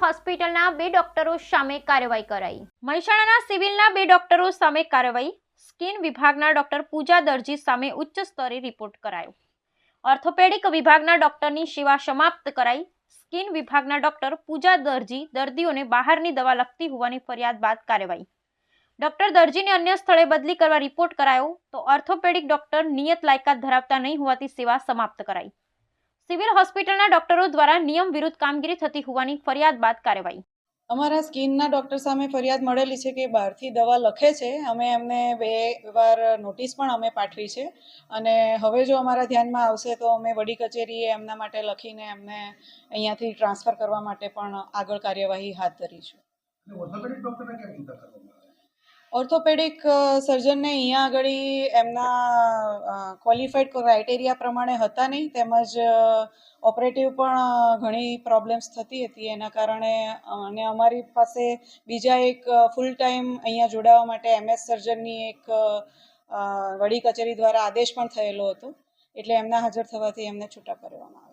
હોસ્પિટલના બે ડોક્ટરો સામે કાર્યવાહી કરાઈ. મહેસાણાના સિવિલના બે ડોક્ટરો સામે કાર્યવાહી. સ્કિન વિભાગના ડોક્ટર પૂજા દરજી સામે ઉચ્ચ સ્તરે રિપોર્ટ કરાયો. ઓર્થોપેડિક વિભાગના ડોક્ટરની સેવા સમાપ્ત કરાઈ. સ્કિન વિભાગના ડોક્ટર પૂજા દરજી દર્દીઓને બહારની દવા લખતી હોવાની ફરિયાદ બાદ કાર્યવાહી. ડોક્ટર દરજીને અન્ય સ્થળે બદલી કરવા રિપોર્ટ કરાયો તો ઓર્થોપેડિક ડોક્ટર નિયત લાયકાત ધરાવતા નહીં હોવાથી સેવા સમાપ્ત કરાઈ. સિવિલ હોસ્પિટલના ડોક્ટરો દ્વારા નિયમ વિરુદ્ધ કામગીરી થતી હોવાની ફરિયાદ બાદ કાર્યવાહી. અમારા સ્કિનના ડૉક્ટર સામે ફરિયાદ મળેલી છે કે બહારથી દવા લખે છે. અમે એમને બે વાર નોટિસ પણ અમે પાઠવી છે. અને હવે જો અમારા ધ્યાનમાં આવશે તો અમે વડી કચેરીએ એમના માટે લખીને એમને અહીંયાથી ટ્રાન્સફર કરવા માટે પણ આગળ કાર્યવાહી હાથ ધરીશું ઓર્થોપેડિક સર્જનને અહીંયા આગળ એમના ક્વોલિફાઈડ ક્રાઇટેરિયા પ્રમાણે હતા નહીં. તેમજ ઓપરેટિવ પણ ઘણી પ્રોબ્લેમ્સ થતી હતી. એના કારણે, અને અમારી પાસે બીજા એક ફૂલ ટાઈમ અહીંયા જોડાવા માટે એમએસ સર્જનની એક વડી કચેરી દ્વારા આદેશ પણ થયેલો હતો. એટલે એમના હાજર થવાથી એમને છૂટા કરવામાં